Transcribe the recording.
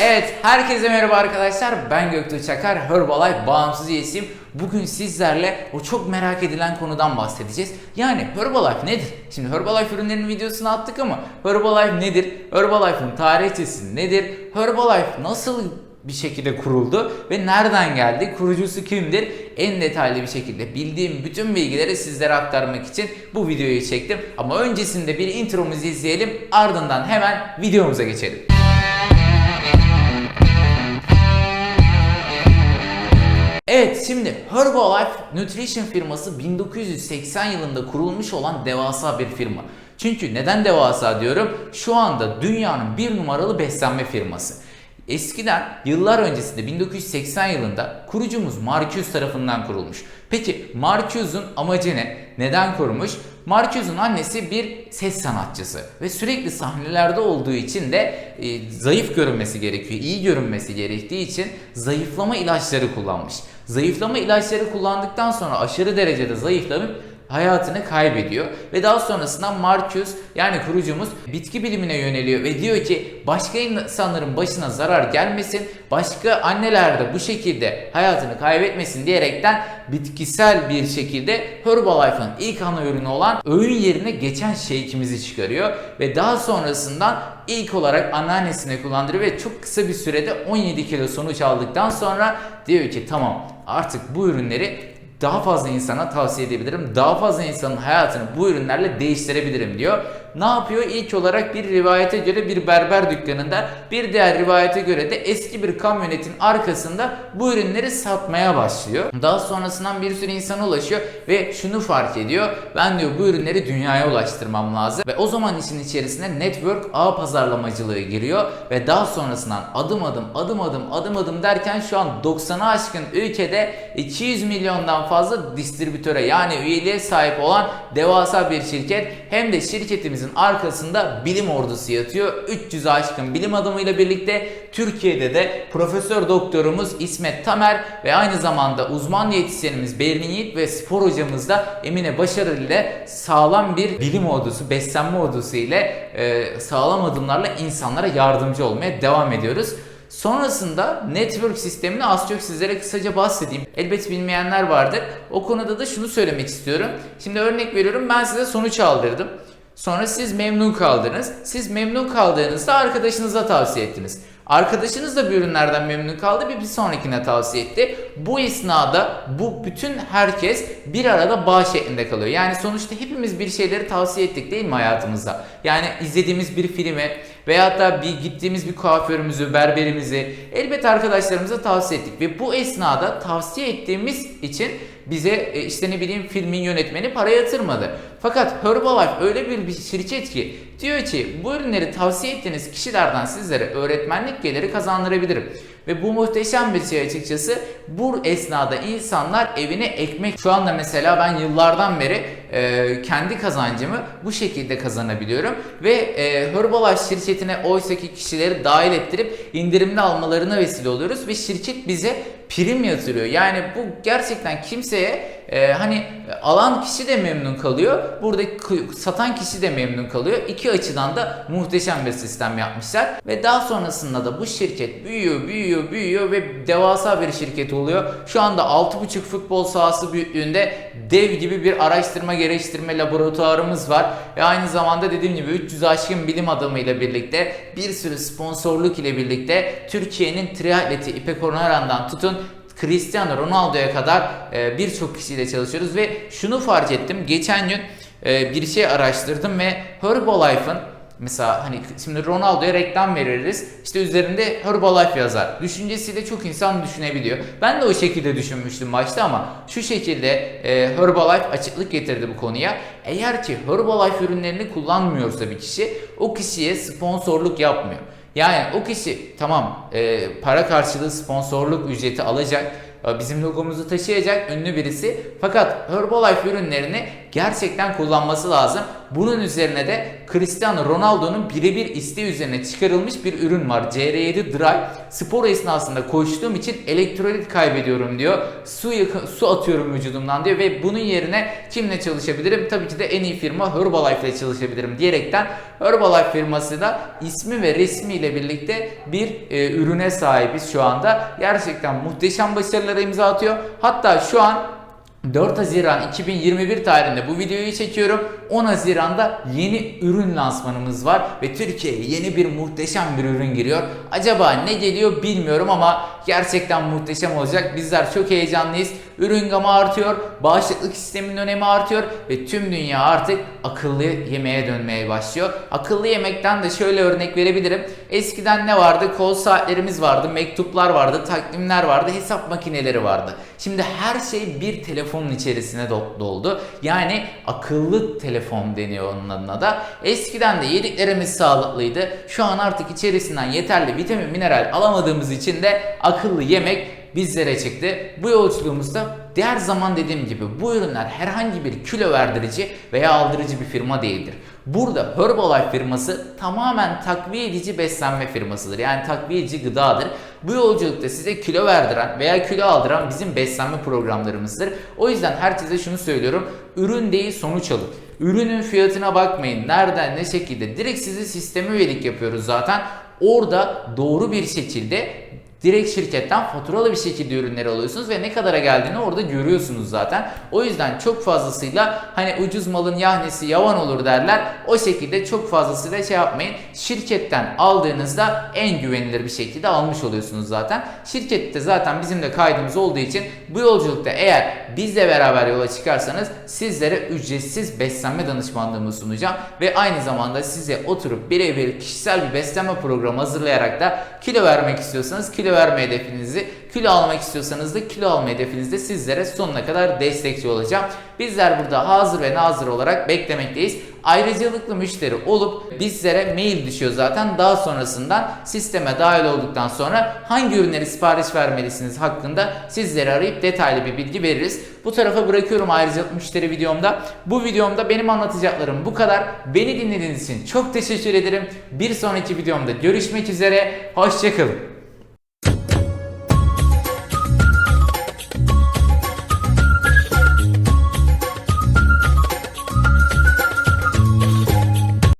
Evet, herkese merhaba arkadaşlar. Ben Göktuğ Çakar, Herbalife bağımsız üyesiyim. Bugün sizlerle o çok merak edilen konudan bahsedeceğiz. Yani Herbalife nedir? Şimdi Herbalife ürünlerinin videosunu attık ama Herbalife nedir? Herbalife'ın tarihçesi nedir? Herbalife nasıl bir şekilde kuruldu ve nereden geldi? Kurucusu kimdir? En detaylı bir şekilde bildiğim bütün bilgileri sizlere aktarmak için bu videoyu çektim. Ama öncesinde bir intromuzu izleyelim. Ardından hemen videomuza geçelim. Evet şimdi Herbalife Nutrition firması 1980 yılında kurulmuş olan devasa bir firma. Çünkü neden devasa diyorum? Şu anda dünyanın bir numaralı beslenme firması. Eskiden yıllar öncesinde 1980 yılında kurucumuz Marcuse tarafından kurulmuş. Peki Marcuse'un amacı ne? Neden kurmuş? Marcuse'un annesi bir ses sanatçısı ve sürekli sahnelerde olduğu için de e, zayıf görünmesi gerekiyor, iyi görünmesi gerektiği için zayıflama ilaçları kullanmış. Zayıflama ilaçları kullandıktan sonra aşırı derecede zayıflayıp hayatını kaybediyor. Ve daha sonrasında Marcus yani kurucumuz bitki bilimine yöneliyor ve diyor ki başka insanların başına zarar gelmesin, başka anneler de bu şekilde hayatını kaybetmesin diyerekten bitkisel bir şekilde Herbalife'ın ilk ana ürünü olan öğün yerine geçen shake'imizi çıkarıyor. Ve daha sonrasından ilk olarak anneannesine kullandırıyor ve çok kısa bir sürede 17 kilo sonuç aldıktan sonra diyor ki tamam artık bu ürünleri daha fazla insana tavsiye edebilirim. Daha fazla insanın hayatını bu ürünlerle değiştirebilirim diyor. Ne yapıyor? İlk olarak bir rivayete göre bir berber dükkanında, bir diğer rivayete göre de eski bir kamyonetin arkasında bu ürünleri satmaya başlıyor. Daha sonrasından bir sürü insana ulaşıyor ve şunu fark ediyor. Ben diyor bu ürünleri dünyaya ulaştırmam lazım. Ve o zaman işin içerisine network ağ pazarlamacılığı giriyor ve daha sonrasından adım adım adım adım adım adım derken şu an 90'a aşkın ülkede 200 milyondan fazla distribütöre yani üyeliğe sahip olan devasa bir şirket hem de şirketimizin arkasında bilim ordusu yatıyor. 300 aşkın bilim adamıyla birlikte Türkiye'de de Profesör Doktorumuz İsmet Tamer ve aynı zamanda uzman diyetisyenimiz Berlin Yiğit ve spor hocamız da Emine Başarılı ile sağlam bir bilim ordusu, beslenme ordusu ile e, sağlam adımlarla insanlara yardımcı olmaya devam ediyoruz. Sonrasında network sistemini az çok sizlere kısaca bahsedeyim. Elbet bilmeyenler vardır. O konuda da şunu söylemek istiyorum. Şimdi örnek veriyorum ben size sonuç aldırdım. Sonra siz memnun kaldınız. Siz memnun kaldığınızda arkadaşınıza tavsiye ettiniz. Arkadaşınız da bir ürünlerden memnun kaldı bir, bir sonrakine tavsiye etti. Bu esnada bu bütün herkes bir arada bağ şeklinde kalıyor. Yani sonuçta hepimiz bir şeyleri tavsiye ettik değil mi hayatımızda? Yani izlediğimiz bir filmi veyahut da bir gittiğimiz bir kuaförümüzü, berberimizi elbet arkadaşlarımıza tavsiye ettik. Ve bu esnada tavsiye ettiğimiz için bize e, işte ne bileyim filmin yönetmeni para yatırmadı. Fakat Herbalife öyle bir, bir şirket ki diyor ki bu ürünleri tavsiye ettiğiniz kişilerden sizlere öğretmenlik geliri kazandırabilirim. Ve bu muhteşem bir şey açıkçası. Bu esnada insanlar evine ekmek şu anda mesela ben yıllardan beri e, kendi kazancımı bu şekilde kazanabiliyorum. Ve e, Herbalife şirketine oysaki kişileri dahil ettirip indirimli almalarına vesile oluyoruz. Ve şirket bize prim yatırıyor. Yani bu gerçekten kimseye e, hani alan kişi de memnun kalıyor. Burada satan kişi de memnun kalıyor. İki açıdan da muhteşem bir sistem yapmışlar. Ve daha sonrasında da bu şirket büyüyor, büyüyor, büyüyor ve devasa bir şirket oluyor. Şu anda 6,5 futbol sahası büyüklüğünde dev gibi bir araştırma geliştirme laboratuvarımız var. Ve aynı zamanda dediğim gibi 300 aşkın bilim adamı ile birlikte bir sürü sponsorluk ile birlikte Türkiye'nin triatleti İpek Onaran'dan tutun Cristiano Ronaldo'ya kadar e, birçok kişiyle çalışıyoruz ve şunu fark ettim. Geçen gün e, bir şey araştırdım ve Herbalife'ın Mesela hani şimdi Ronaldo'ya reklam veririz. İşte üzerinde Herbalife yazar. Düşüncesiyle çok insan düşünebiliyor. Ben de o şekilde düşünmüştüm başta ama şu şekilde e, Herbalife açıklık getirdi bu konuya. Eğer ki Herbalife ürünlerini kullanmıyorsa bir kişi o kişiye sponsorluk yapmıyor. Yani o kişi tamam e, para karşılığı sponsorluk ücreti alacak bizim logomuzu taşıyacak ünlü birisi. Fakat Herbalife ürünlerini gerçekten kullanması lazım. Bunun üzerine de Cristiano Ronaldo'nun birebir isteği üzerine çıkarılmış bir ürün var. CR7 Dry. Spor esnasında koştuğum için elektrolit kaybediyorum diyor. Su, su atıyorum vücudumdan diyor ve bunun yerine kimle çalışabilirim? Tabii ki de en iyi firma Herbalife ile çalışabilirim diyerekten Herbalife firması da ismi ve resmi ile birlikte bir e, ürüne sahibiz şu anda. Gerçekten muhteşem başarılara imza atıyor. Hatta şu an 4 Haziran 2021 tarihinde bu videoyu çekiyorum. 10 Haziran'da yeni ürün lansmanımız var ve Türkiye'ye yeni bir muhteşem bir ürün giriyor. Acaba ne geliyor bilmiyorum ama gerçekten muhteşem olacak. Bizler çok heyecanlıyız. Ürün gamı artıyor, bağışıklık sisteminin önemi artıyor ve tüm dünya artık akıllı yemeğe dönmeye başlıyor. Akıllı yemekten de şöyle örnek verebilirim. Eskiden ne vardı? Kol saatlerimiz vardı, mektuplar vardı, takvimler vardı, hesap makineleri vardı. Şimdi her şey bir telefonun içerisine do- doldu. Yani akıllı telefon deniyor onun adına da. Eskiden de yediklerimiz sağlıklıydı. Şu an artık içerisinden yeterli vitamin, mineral alamadığımız için de akıllı yemek bizlere çıktı. Bu yolculuğumuzda diğer zaman dediğim gibi bu ürünler herhangi bir kilo verdirici veya aldırıcı bir firma değildir. Burada Herbalife firması tamamen takviye edici beslenme firmasıdır. Yani takviyeci gıdadır. Bu yolculukta size kilo verdiren veya kilo aldıran bizim beslenme programlarımızdır. O yüzden herkese şunu söylüyorum. Ürün değil sonuç alın. Ürünün fiyatına bakmayın. Nereden ne şekilde. Direkt sizi sisteme üyelik yapıyoruz zaten. Orada doğru bir şekilde direkt şirketten faturalı bir şekilde ürünleri alıyorsunuz ve ne kadara geldiğini orada görüyorsunuz zaten. O yüzden çok fazlasıyla hani ucuz malın yahnesi yavan olur derler. O şekilde çok fazlasıyla şey yapmayın. Şirketten aldığınızda en güvenilir bir şekilde almış oluyorsunuz zaten. Şirkette zaten bizim de kaydımız olduğu için bu yolculukta eğer bizle beraber yola çıkarsanız sizlere ücretsiz beslenme danışmanlığımı sunacağım ve aynı zamanda size oturup birebir kişisel bir beslenme programı hazırlayarak da kilo vermek istiyorsanız kilo verme hedefinizi, kilo almak istiyorsanız da kilo alma hedefinizde sizlere sonuna kadar destekçi olacağım. Bizler burada hazır ve nazır olarak beklemekteyiz. Ayrıcalıklı müşteri olup bizlere mail düşüyor zaten. Daha sonrasından sisteme dahil olduktan sonra hangi ürünleri sipariş vermelisiniz hakkında sizleri arayıp detaylı bir bilgi veririz. Bu tarafa bırakıyorum ayrıcalıklı müşteri videomda. Bu videomda benim anlatacaklarım bu kadar. Beni dinlediğiniz için çok teşekkür ederim. Bir sonraki videomda görüşmek üzere. Hoşçakalın.